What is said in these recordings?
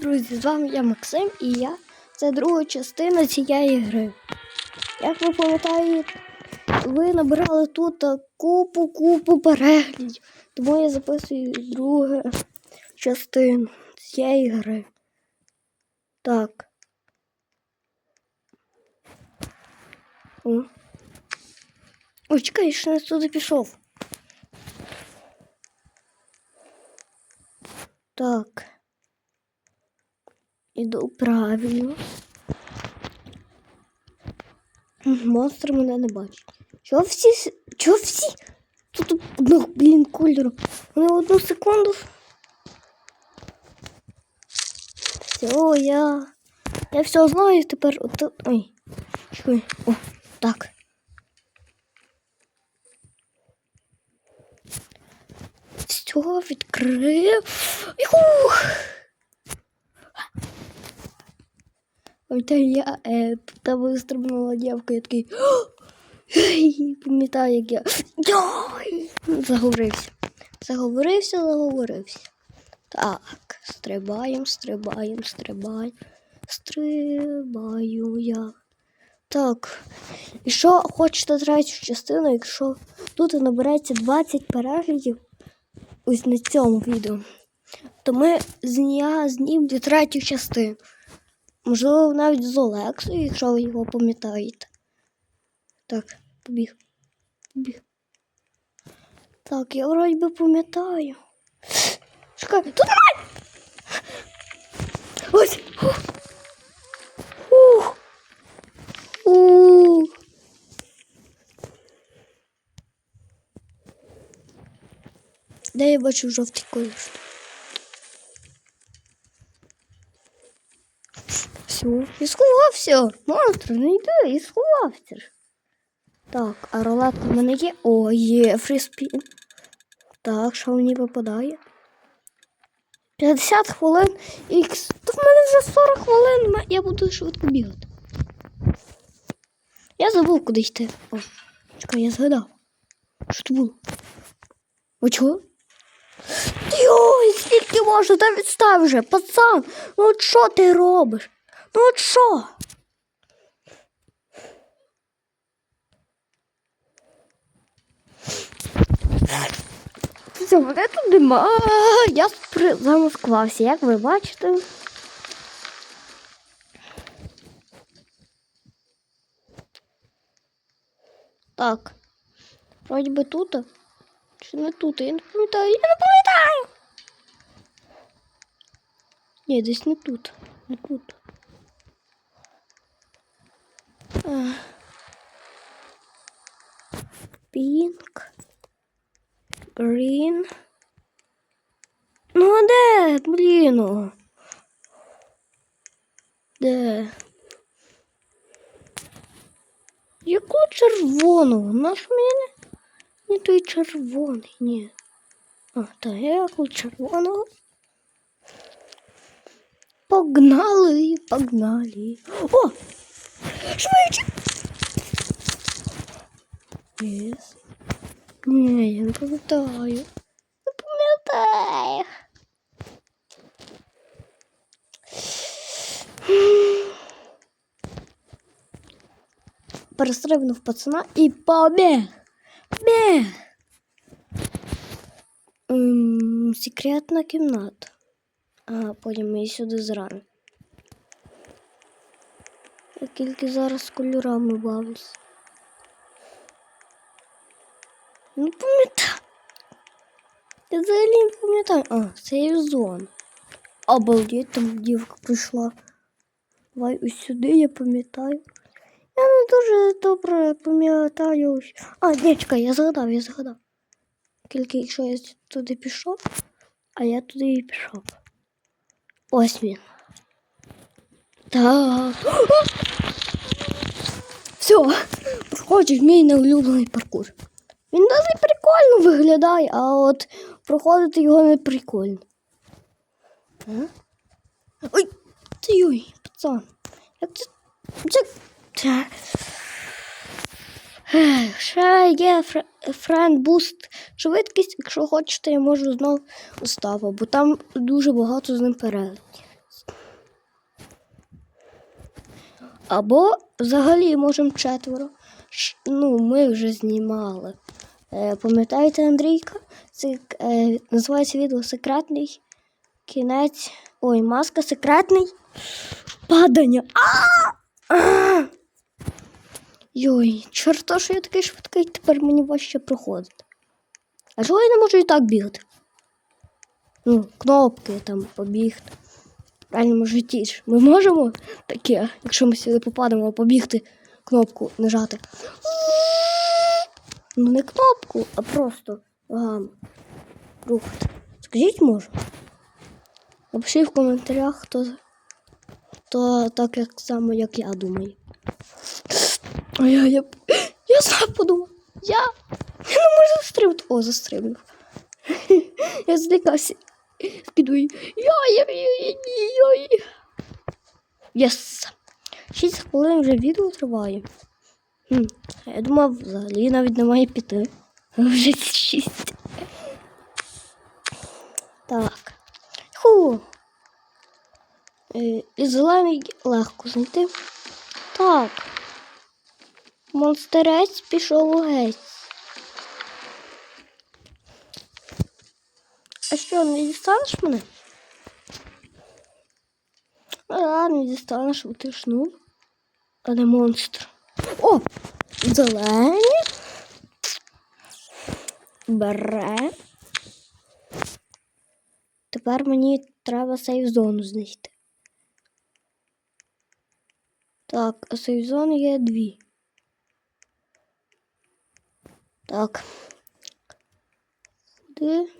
друзі! З вами я Максим і я. Це друга частина цієї гри. Як ви пам'ятаєте, ви набирали тут купу купу переглядів. Тому я записую другу частину цієї гри. Так. О. Ой, чекай, що не туди пішов. Так. Іду правильно. Монстр мене не бачить. Чого всі. Чого всі? Тут одного, блін, кольору. Вони одну секунду. Все, я. Я все знаю тепер. От... Ой. Чекай. О, так. Все, відкрив. Юх! Пам'ятаю, я е, там вистрибнула дівка, я такий. Пам'ятаю, як я. Заговорився. Заговорився, заговорився. Так, стрибаємо, стрибаємо, стрибаємо. Стрибаю я. Так. І що хочете третю частину, якщо тут набереться 20 переглядів ось на цьому відео, то ми з я знімемо третю частину. Можливо, навіть з Олексою, якщо ви його пам'ятаєте. Так, побіг. Побіг. Так, я вроді би пам'ятаю. Чекай, тут немає! Ось! Ух! Ух! Де я бачу жовтий колір? Все, і сховався. Монстр, не йди, і сховався. Так, а рулетка в мене є. О, є фріспін. Так, що мені випадає? 50 хвилин. Ікс. То в мене вже 40 хвилин. Я буду швидко бігати. Я забув, куди йти. О, чекай, я згадав. Що це було? Ви чого? Йой, скільки можна та відстав вже, пацан. Ну що ти робиш? Ну от що? Все, мене тут нема. Я спри... замаскувався, як ви бачите. Так. Вроді би тут. Чи не тут? Я не пам'ятаю. Я не пам'ятаю. Ні, десь не тут. Не тут. Пінк. Грін. Ну де, блін? Де? Яку червону? Наш мене? Не той червоний, ні. А, та яку червоного? Погнали, погнали. О! Швидше! Єс. Ні, я не пам'ятаю. Не пам'ятаю. Перестрибнув пацана і побіг. Біг. Ем, секретна кімната. А потім ми сюди зрано. Тільки зараз кольорами бавлюсь. Не пам'ятаю. Я взагалі не пам'ятаю. А, сейв зон. Обалдеть, там дівка прийшла. Давай ось сюди, я пам'ятаю. Я не дуже добре пам'ятаю. А, ні, чекай, я згадав, я згадав. Тільки якщо я туди пішов, а я туди і пішов. Ось він. Так. Все, проходжу мій неулюблений паркур. Він досить прикольно виглядає, а от проходити його не прикольно. А? Ой, ти ой, пацан. Як ти. Це... Ще є френд буст швидкість, якщо хочете, я можу знов уставу, бо там дуже багато з ним перелетів. Або взагалі можемо четверо. Ну, ми вже знімали. Е, пам'ятаєте Андрійка? Це е, називається відео Секретний кінець. Ой, маска секретний. Падання. А! А! Йой, чорто, що я такий швидкий, тепер мені важче проходити. А чого я не можу і так бігати? Ну, кнопки там побігти. Реальному житті ми можемо таке, якщо ми сюди попадемо, побігти, кнопку нажати. Ну, не кнопку, а просто ногами рухати. Скажіть, може? Напишіть в коментарях, хто, хто так як само, як я думаю. А я, я, я сам подумав. Я, я не можу застрибнути. О, застрибнув. Я злякався. Скидую. Йой-йой-йой-йой. Єс. 6 хвилин вже відео триває. Хм. Я думав, взагалі навіть немає піти. Вже 6. Так. Ху. Е, І зелений легко знайти. Так. Монстерець пішов у геть. А що, не дістанеш мене? А, не дістанеш, бо ти ж ну, а не монстр. О! Зелені. Бере. Тепер мені треба сейф-зону знайти. Так, а сейф-зон є дві. Так. Де?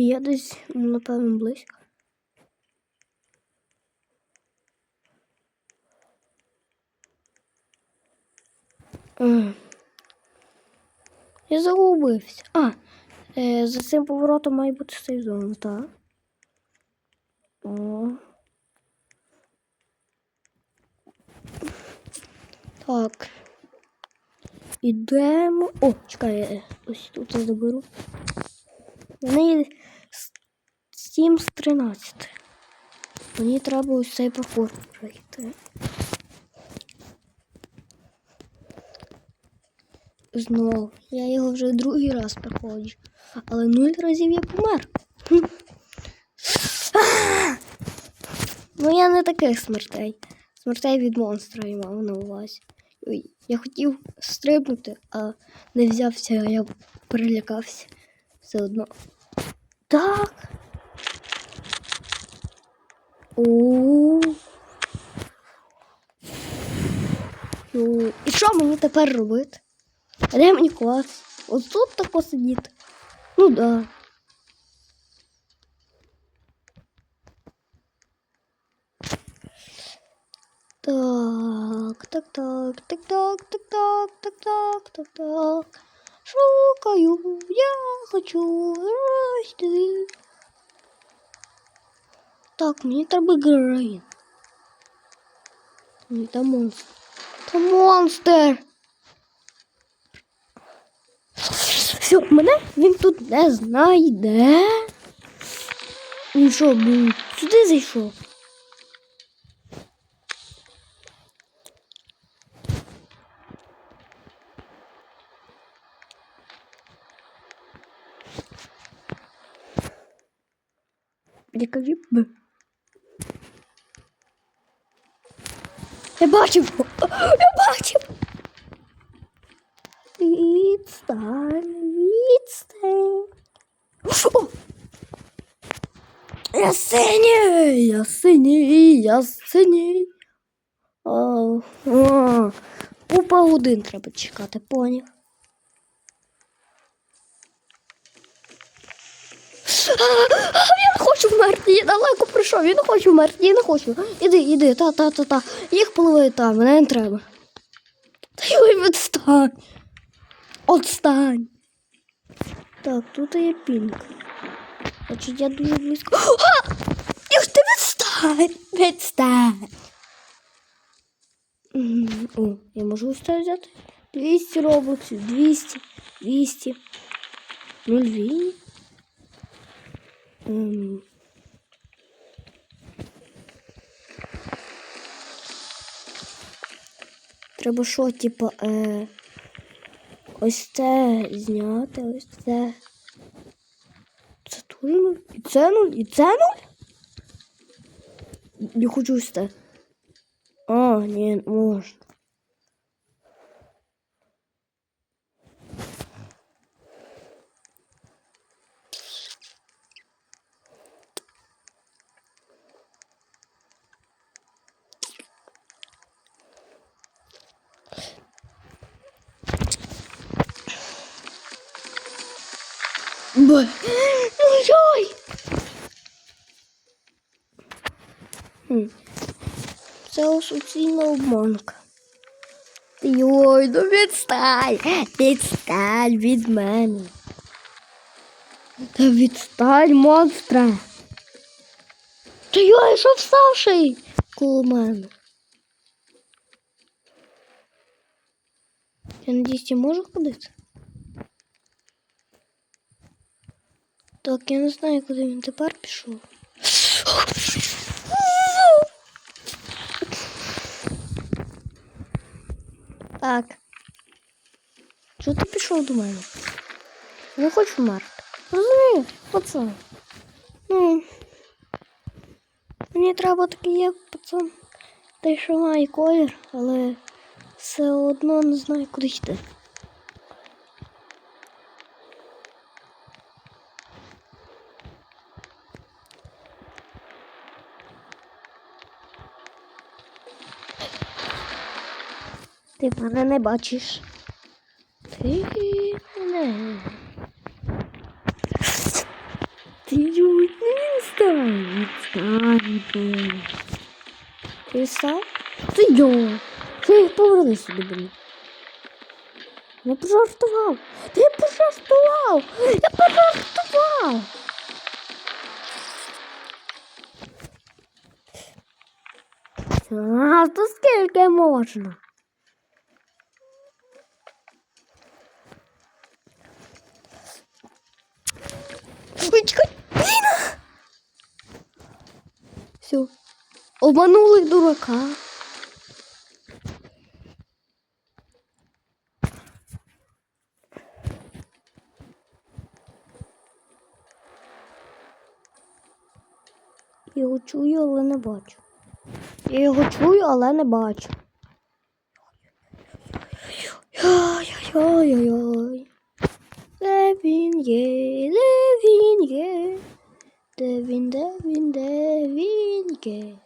І я десь, ну, напевно, близько. Я загубився. А, е, за цим поворотом має бути сезон, так. О. Так. Ідемо. О, чекай, я ось тут я заберу. Вони 7 з 13. Мені треба ось цей паркур пройти. Знову. Я його вже другий раз проходжу. Але нуль разів я помер. Ну я не таких смертей. Смертей від монстра я мав на увазі. Я хотів стрибнути, а не взявся, а я перелякався. Все одно. Так. У. Ну, І що мені тепер робити? А де мені клас? Ось тут тако сидіти. Ну да. Так, так, так, так, так, так, так, так, так, так, так. Шукаю, я хочу рости. Так, мені треба героїн. Ні, там монстр. Там монстр. Все, мене він тут не знайде. Він що, блін, сюди зайшов? Прикажи Я бачив! Я бачив! Відстань, відстань. О! Я синій, я синій, я синій. О, один треба чекати, поняв. Я не хочу вмерти, я далеко прийшов, я не хочу вмерти, я не хочу. Іди, іди, та, та, та, та. Їх половина там, мене не треба. Та й відстань. Отстань. Так, тут є пінк. Значить, я дуже близько. А! Як ти відстань! Відстань! О, я можу ось це взяти? 200 робоксів, 200, 200. 0,2. Ем. Треба що, типу, е, ось це зняти, ось це. Це теж нуль. І це нуль, і це нуль? Не хочу ось це. А, ні, можна. Б. Ну! Хм. Це суцільна обманка. Йой, ну відстань! Відстань від мене. Та відстань, монстра. Та йой, що вставший коло мене? Я надіюсь, я можу ходити? Так, я не знаю, куди він тепер пішов. Так. Чого ти пішов до мене? Не хочу вмерти. Розумієш, пацан. Ну, мені треба такий як пацан. Та й що має колір, але все одно не знаю, куди йти. Ти мене не бачиш. Ти мене. Ти не відстань. Відстань. ти. Став? Ти йо. Ти поверни сюди, блін. Я пожартував. Ти пожартував. Я пожартував. А, то скільки можна? Ой, чекай. Блін! Все. Обманули дурака. Я його чую, але не бачу. Я його чую, але не бачу. Є, де він є, де він, де він, де він є.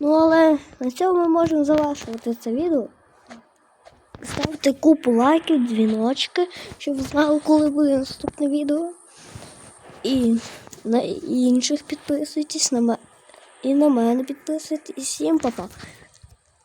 Ну, але на цьому ми можемо завершувати це відео. Ставте купу лайків, дзвіночки, щоб знали, коли буде наступне відео. І на інших підписуйтесь, на мене. І на мене підписуйтесь. І всім па-па.